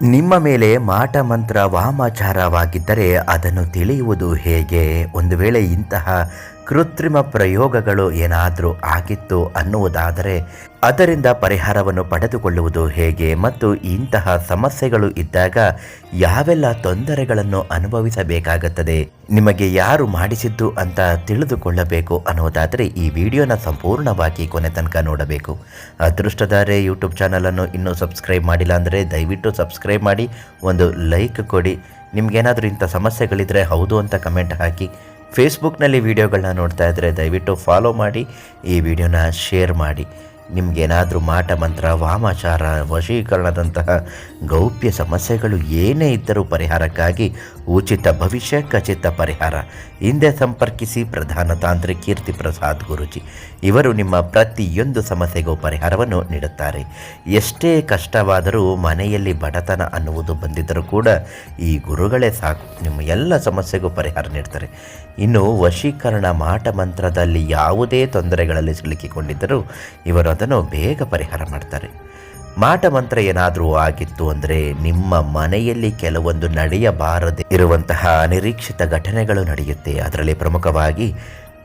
ನಿಮ್ಮ ಮೇಲೆ ಮಾಟ ಮಂತ್ರ ವಾಮಾಚಾರವಾಗಿದ್ದರೆ ಅದನ್ನು ತಿಳಿಯುವುದು ಹೇಗೆ? ಒಂದು ವೇಳೆ ಇಂತಹ ಕೃತ್ರಿಮ ಪ್ರಯೋಗಗಳು ಏನಾದರೂ ಆಗಿತ್ತು ಅನ್ನುವುದಾದರೆ ಅದರಿಂದ ಪರಿಹಾರವನ್ನು ಪಡೆದುಕೊಳ್ಳುವುದು ಹೇಗೆ ಮತ್ತು ಇಂತಹ ಸಮಸ್ಯೆಗಳು ಇದ್ದಾಗ ಯಾವೆಲ್ಲ ತೊಂದರೆಗಳನ್ನು ಅನುಭವಿಸಬೇಕಾಗುತ್ತದೆ, ನಿಮಗೆ ಯಾರು ಮಾಡಿಸಿದ್ದು ಅಂತ ತಿಳಿದುಕೊಳ್ಳಬೇಕು ಅನ್ನೋದಾದರೆ ಈ ವಿಡಿಯೋನ ಸಂಪೂರ್ಣವಾಗಿ ಕೊನೆ ತನಕ ನೋಡಬೇಕು. ಅದೃಷ್ಟದಾರೆ ಯೂಟ್ಯೂಬ್ ಚಾನಲನ್ನು ಇನ್ನೂ ಸಬ್ಸ್ಕ್ರೈಬ್ ಮಾಡಿಲ್ಲ ಅಂದರೆ ದಯವಿಟ್ಟು ಸಬ್ಸ್ಕ್ರೈಬ್ ಮಾಡಿ, ಒಂದು ಲೈಕ್ ಕೊಡಿ. ನಿಮಗೇನಾದರೂ ಇಂಥ ಸಮಸ್ಯೆಗಳಿದ್ದರೆ ಹೌದು ಅಂತ ಕಮೆಂಟ್ ಹಾಕಿ. ಫೇಸ್ಬುಕ್ನಲ್ಲಿ ವಿಡಿಯೋಗಳನ್ನ ನೋಡ್ತಾ ಇದ್ದರೆ ದಯವಿಟ್ಟು ಫಾಲೋ ಮಾಡಿ, ಈ ವಿಡಿಯೋನ ಶೇರ್ ಮಾಡಿ. ನಿಮಗೇನಾದರೂ ಮಾಟ ಮಂತ್ರ, ವಾಮಾಚಾರ, ವಶೀಕರಣದಂತಹ ಗೌಪ್ಯ ಸಮಸ್ಯೆಗಳು ಏನೇ ಇದ್ದರೂ ಪರಿಹಾರಕ್ಕಾಗಿ ಉಚಿತ ಭವಿಷ್ಯ, ಖಚಿತ ಪರಿಹಾರ. ಹಿಂದೆ ಸಂಪರ್ಕಿಸಿ ಪ್ರಧಾನ ತಾಂತ್ರಿಕ ಕೀರ್ತಿ ಪ್ರಸಾದ್ ಗುರುಜಿ. ಇವರು ನಿಮ್ಮ ಪ್ರತಿಯೊಂದು ಸಮಸ್ಯೆಗೂ ಪರಿಹಾರವನ್ನು ನೀಡುತ್ತಾರೆ. ಎಷ್ಟೇ ಕಷ್ಟವಾದರೂ ಮನೆಯಲ್ಲಿ ಬಡತನ ಅನ್ನುವುದು ಬಂದಿದ್ದರೂ ಕೂಡ ಈ ಗುರುಗಳೇ ಸಾಕು. ನಿಮ್ಮ ಎಲ್ಲ ಸಮಸ್ಯೆಗೂ ಪರಿಹಾರ ನೀಡ್ತಾರೆ. ಇನ್ನು ವಶೀಕರಣ ಮಾಟ ಮಂತ್ರದಲ್ಲಿ ಯಾವುದೇ ತೊಂದರೆಗಳಲ್ಲಿ ಸಿಲುಕಿಕೊಂಡಿದ್ದರೂ ಇವರು ಅದನ್ನು ಬೇಗ ಪರಿಹಾರ ಮಾಡ್ತಾರೆ. ಮಾಟ ಮಂತ್ರ ಏನಾದರೂ ಆಗಿತ್ತು ಅಂದರೆ ನಿಮ್ಮ ಮನೆಯಲ್ಲಿ ಕೆಲವೊಂದು ನಡೆಯಬಾರದೆ ಇರುವಂತಹ ಅನಿರೀಕ್ಷಿತ ಘಟನೆಗಳು ನಡೆಯುತ್ತೆ. ಅದರಲ್ಲಿ ಪ್ರಮುಖವಾಗಿ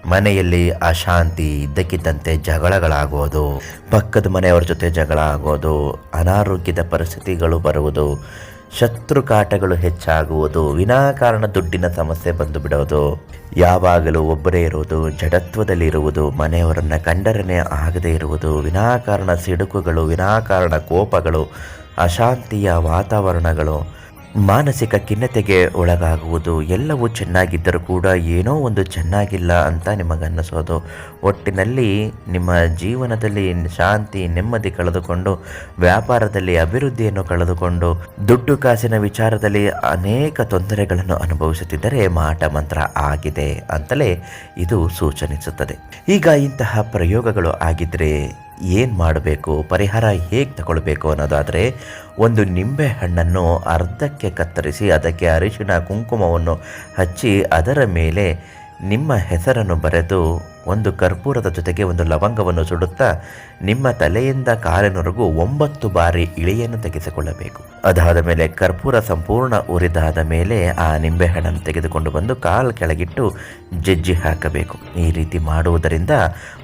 ಮನೆಯಲ್ಲಿ ಅಶಾಂತಿ, ಇದ್ದಕ್ಕಿದ್ದಂತೆ ಜಗಳಗಳಾಗೋದು, ಪಕ್ಕದ ಮನೆಯವರ ಜೊತೆ ಜಗಳ ಆಗೋದು, ಅನಾರೋಗ್ಯದ ಪರಿಸ್ಥಿತಿಗಳು ಬರುವುದು ಶತ್ರು ಕಾಟಗಳು ಹೆಚ್ಚಾಗುವುದು, ವಿನಾಕಾರಣ ದುಡ್ಡಿನ ಸಮಸ್ಯೆ ಬಂದು ಬಿಡೋದು ಯಾವಾಗಲೂ ಒಬ್ಬರೇ ಇರುವುದು ಜಡತ್ವದಲ್ಲಿ ಇರುವುದು ಮನೆಯವರನ್ನ ಕಂಡರನೆ ಆಗದೇ ಇರುವುದು, ವಿನಾಕಾರಣ ಸಿಡುಕುಗಳು, ವಿನಾಕಾರಣ ಕೋಪಗಳು, ಅಶಾಂತಿಯ ವಾತಾವರಣಗಳು. ಮಾನಸಿಕ ಖಿನ್ನತೆಗೆ ಒಳಗಾಗುವುದು ಎಲ್ಲವೂ ಚೆನ್ನಾಗಿದ್ದರೂ ಕೂಡ ಏನೋ ಒಂದು ಚೆನ್ನಾಗಿಲ್ಲ ಅಂತ ನಿಮಗನ್ನಿಸೋದು. ಒಟ್ಟಿನಲ್ಲಿ ನಿಮ್ಮ ಜೀವನದಲ್ಲಿ ಶಾಂತಿ, ನೆಮ್ಮದಿ ಕಳೆದುಕೊಂಡು, ವ್ಯಾಪಾರದಲ್ಲಿ ಅಭಿವೃದ್ಧಿಯನ್ನು ಕಳೆದುಕೊಂಡು, ದುಡ್ಡು ಕಾಸಿನ ವಿಚಾರದಲ್ಲಿ ಅನೇಕ ತೊಂದರೆಗಳನ್ನು ಅನುಭವಿಸುತ್ತಿದ್ದರೆ ಮಾಟ ಮಂತ್ರ ಆಗಿದೆ ಅಂತಲೇ ಇದು ಸೂಚನಿಸುತ್ತದೆ. ಈಗ ಇಂತಹ ಪ್ರಯೋಗಗಳು ಆಗಿದ್ದರೆ ಏನು ಮಾಡಬೇಕು? ಪರಿಹಾರ ಹೇಗೆ ತಗೊಳ್ಬೇಕು ಅನ್ನೋದಾದರೆ, ಒಂದು ನಿಂಬೆ ಹಣ್ಣನ್ನು ಅರ್ಧಕ್ಕೆ ಕತ್ತರಿಸಿ, ಅದಕ್ಕೆ ಅರಿಶಿಣ, ಕುಂಕುಮವನ್ನು ಹಚ್ಚಿ ಅದರ ಮೇಲೆ ನಿಮ್ಮ ಹೆಸರನ್ನು ಬರೆದು ಒಂದು ಕರ್ಪೂರದ ಜೊತೆಗೆ ಒಂದು ಲವಂಗವನ್ನು ಸುಡುತ್ತಾ ನಿಮ್ಮ ತಲೆಯಿಂದ ಕಾಲಿನವರೆಗೂ ಒಂಬತ್ತು ಬಾರಿ ಇಳಿಯನ್ನು ತೆಗೆಸಿಕೊಳ್ಳಬೇಕು. ಅದಾದ ಮೇಲೆ ಕರ್ಪೂರ ಸಂಪೂರ್ಣ ಉರಿದಾದ ಮೇಲೆ ಆ ನಿಂಬೆಹಣ್ಣನ್ನು ತೆಗೆದುಕೊಂಡು ಬಂದು ಕಾಲು ಕೆಳಗಿಟ್ಟು ಜಜ್ಜಿ ಹಾಕಬೇಕು. ಈ ರೀತಿ ಮಾಡುವುದರಿಂದ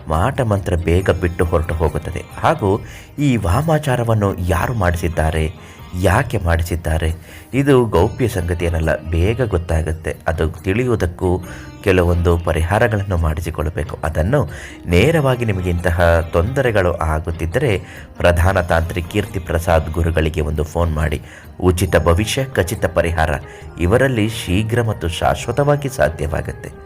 ಮಾಟ ಮಂತ್ರ ಬೇಗ ಬಿಟ್ಟು ಹೊರಟು ಹೋಗುತ್ತದೆ. ಹಾಗೂ ಈ ವಾಮಾಚಾರವನ್ನು ಯಾರು ಮಾಡಿಸಿದ್ದಾರೆ? ಯಾಕೆ ಮಾಡಿಸಿದ್ದಾರೆ? ಇದು ಗೌಪ್ಯ ಸಂಗತಿ ಏನಲ್ಲ ಬೇಗ ಗೊತ್ತಾಗುತ್ತೆ. ಅದು ತಿಳಿಯುವುದಕ್ಕೂ ಕೆಲವೊಂದು ಪರಿಹಾರಗಳನ್ನು ಮಾಡಿಸಿಕೊಳ್ಳಬೇಕು ಅದನ್ನು ನೇರವಾಗಿ ನಿಮಗೆ ಇಂತಹ ತೊಂದರೆಗಳು ಆಗುತ್ತಿದ್ದರೆ ಪ್ರಧಾನ ತಾಂತ್ರಿ ಕೀರ್ತಿ ಪ್ರಸಾದ್ ಗುರುಗಳಿಗೆ ಒಂದು ಫೋನ್ ಮಾಡಿ. ಉಚಿತ ಭವಿಷ್ಯ, ಖಚಿತ ಪರಿಹಾರ. ಇವರಲ್ಲಿ ಶೀಘ್ರ ಮತ್ತು ಶಾಶ್ವತವಾಗಿ ಸಾಧ್ಯವಾಗುತ್ತೆ.